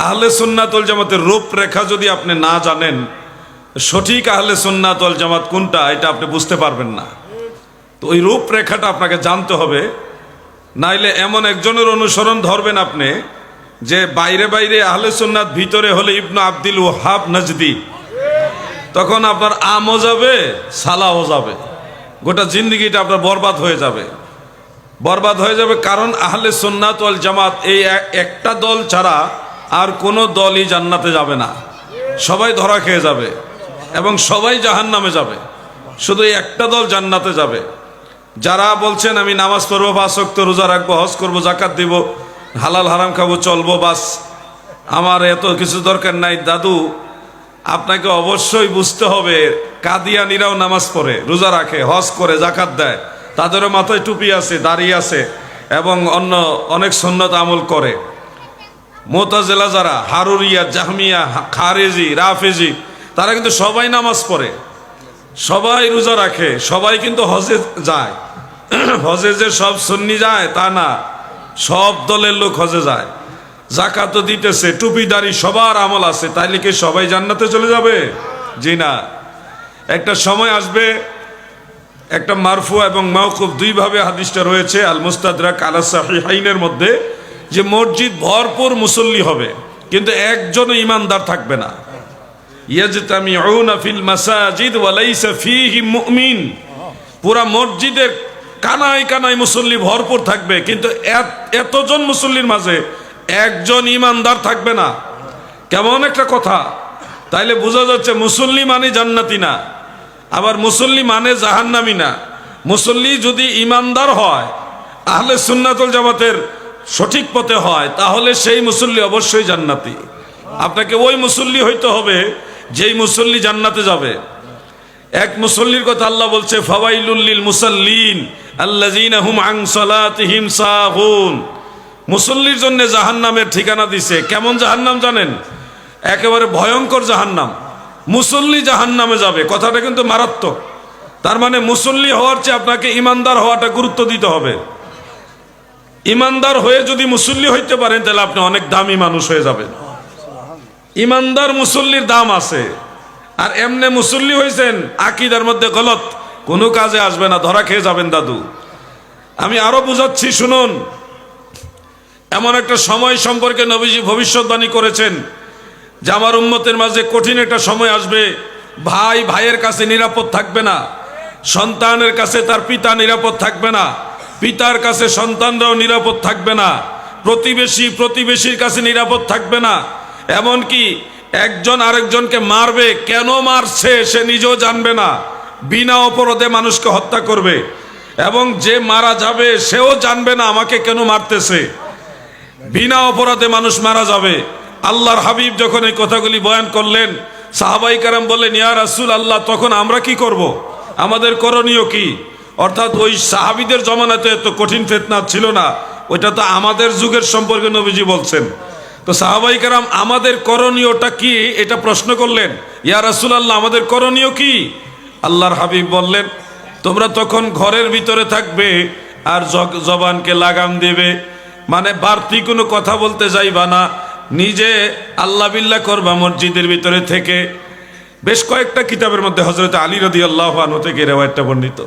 আহলে সুন্নাতুল জামাতের রূপরেখা যদি আপনি না জানেন, সঠিক আহলে সুন্নাতুল জামাত কোনটা, এটা আপনি বুঝতে পারবেন না। তো ওই রূপরেখাটা আপনাকে জানতে হবে, নাইলে এমন একজনের অনুসরণ ধরবেন আপনি, যে বাইরে বাইরে আহলে সুন্নাত ভিতরে হলে ইবনু আব্দুল ওহাব নজদি, তখন আপনার আমও যাবে সালাও যাবে। গোটা জিন্দগিটা আপনার বরবাদ হয়ে যাবে। বরবাদ হয়ে যাবে কারণ আহলে সুন্নাত ওয়াল জামাত এই এক- একটা দল ছাড়া আর কোনো দলই জান্নাতে যাবে না। সবাই ধরা খেয়ে যাবে এবং সবাই জাহান্নামে যাবে। শুধু একটা দল জান্নাতে যাবে। যারা বলছেন, আমি নামাজ পড়ব বা শক্ত রোজা রাখব, হজ করব জাকাত দিব, হালাল হারাম খাব, চলবো, বাস। আমার এত কিছু দরকার নাই। দাদু, আপনাকে অবশ্যই বুঝতে হবে, কাদিয়ানিরাও নামাজ পড়ে, রোজা রাখে, হজ করে জাকাত দেয়। তাদেরও মাথায় টুপি আছে, দাড়ি আছে এবং অন্য অনেক সন্ন্যত আমল করে। মোতাজেলা যারা, হারুরিয়া, জাহমিয়া, খারেজি, রাফেজি, তারা কিন্তু সবাই নামাজ পড়ে। সবাই রোজা রাখে, সবাই কিন্তু হজে যায়। হজে যে সব সন্নি যায়, তা না। সব দলের লোক হজে যায়। জাকাত দিতেছে, টুপিদারি, সবার আমল আছে, তাইলে কি সবাই জান্নাতে চলে যাবে? জি না। একটা সময় আসবে, একটা মারফু এবং মাউকুব দুইভাবে হাদিসটা রয়েছে আল সাহিহাইনের মধ্যে। যে মসজিদ ভরপুর মুসল্লি হবে, কিন্তু একজনও ইমানদার থাকবে না। ফিল মাসাজিদ মুমিন। পুরা মসজিদের কানায় কানায় মুসল্লি ভরপুর থাকবে, কিন্তু এত- এতজন মুসল্লির মাঝে একজন ইমানদার থাকবে না। কেমন একটা কথা। তাইলে বোঝা যাচ্ছে মুসল্লি মানে জান্নাতি না, আবার মুসল্লি মানে জাহান্নামি না। মুসল্লি যদি ইমানদার হয়, আহলে সুন্নাতুল জামাতের সঠিক পথে হয়, তাহলে সেই মুসল্লি অবশ্যই জান্নাতি। আপনাকে ওই মুসল্লি হইতে হবে, যেই মুসল্লি জান্নাতে যাবে। এক মুসল্লির কথা আল্লাহ বলছে ফাওয়াইলুল্লিল মুসাল্লিন আল্লাযীনা হুম আন সালাতিহিম সাহুন মুসল্লির জন্য জাহান্নামের ঠিকানা দিছে। কেমন জাহান্নাম জানেন? একেবারে ভয়ঙ্কর জাহান্নাম। মুসল্লি জাহান্নামে যাবে। কথাটা কিন্তু মারাত্মক। তার মানে মুসল্লি হওয়ার চেয়ে আপনাকে ইমানদার হওয়াটা গুরুত্ব দিতে হবে। ইমানদার হয়ে যদি মুসল্লি হইতে পারেন, তাহলে আপনি অনেক দামি মানুষ হয়ে যাবেন। ইমানদার মুসল্লির দাম আছে। আর এমনে মুসল্লি হয়েছেন আকিদার মধ্যে গলত। কোনো কাজে আসবে না, ধরা খেয়ে যাবেন দাদু। আমি আরও বুঝাচ্ছি, শুনুন। এমন একটা সময় সম্পর্কে নবীজি ভবিষ্যৎবাণী করেছেন, যে আমার উম্মতের মাঝে কঠিন একটা সময় আসবে। ভাই, ভাইয়ের কাছে নিরাপদ থাকবে না। সন্তানের কাছে তার পিতা নিরাপদ থাকবে না। পিতার কাছে সন্তানরাও নিরাপদ থাকবে না। প্রতিবেশী প্রতিবেশীর কাছে নিরাপদ থাকবে না। এমনকি একজন আরেকজনকে মারবে, কেন মারছে সে নিজেও জানবে না। বিনা অপরাধে মানুষকে হত্যা করবে। এবং যে মারা যাবে, সেও জানবে না আমাকে কেন মারতেছে। বিনা অপরাধে মানুষ মারা যাবে। আল্লাহর হাবিব যখন এই কথাগুলি বয়ান করলেন, সাহাবাই কারাম বললেন, ইয়া রাসুল আল্লাহ, তখন আমরা কি করব। আমাদের করণীয় কি? অর্থাৎ ওই সাহাবিদের জমানাতে এত কঠিন ফেতনা ছিল না। ওইটা তো আমাদের যুগের সম্পর্কে নবীজি বলছেন। তো সাহাবাই কারাম, আমাদের করণীয়টা কি? এটা প্রশ্ন করলেন। ইয়া রাসুল আল্লাহ আমাদের করণীয় কি? আল্লাহর হাবিব বললেন, তোমরা তখন ঘরের ভিতরে থাকবে আর জবানকে লাগাম দেবে। মানে বাড়তি কোনো কথা বলতে যাইবা না। নিজে আল্লাহ বিল্লাহ করবা মসজিদের ভিতরে থেকে। বেশ কয়েকটা কিতাবের মধ্যে হজরত আলী রদি আল্লাহ থেকে রেওয়ায়তটা বর্ণিত।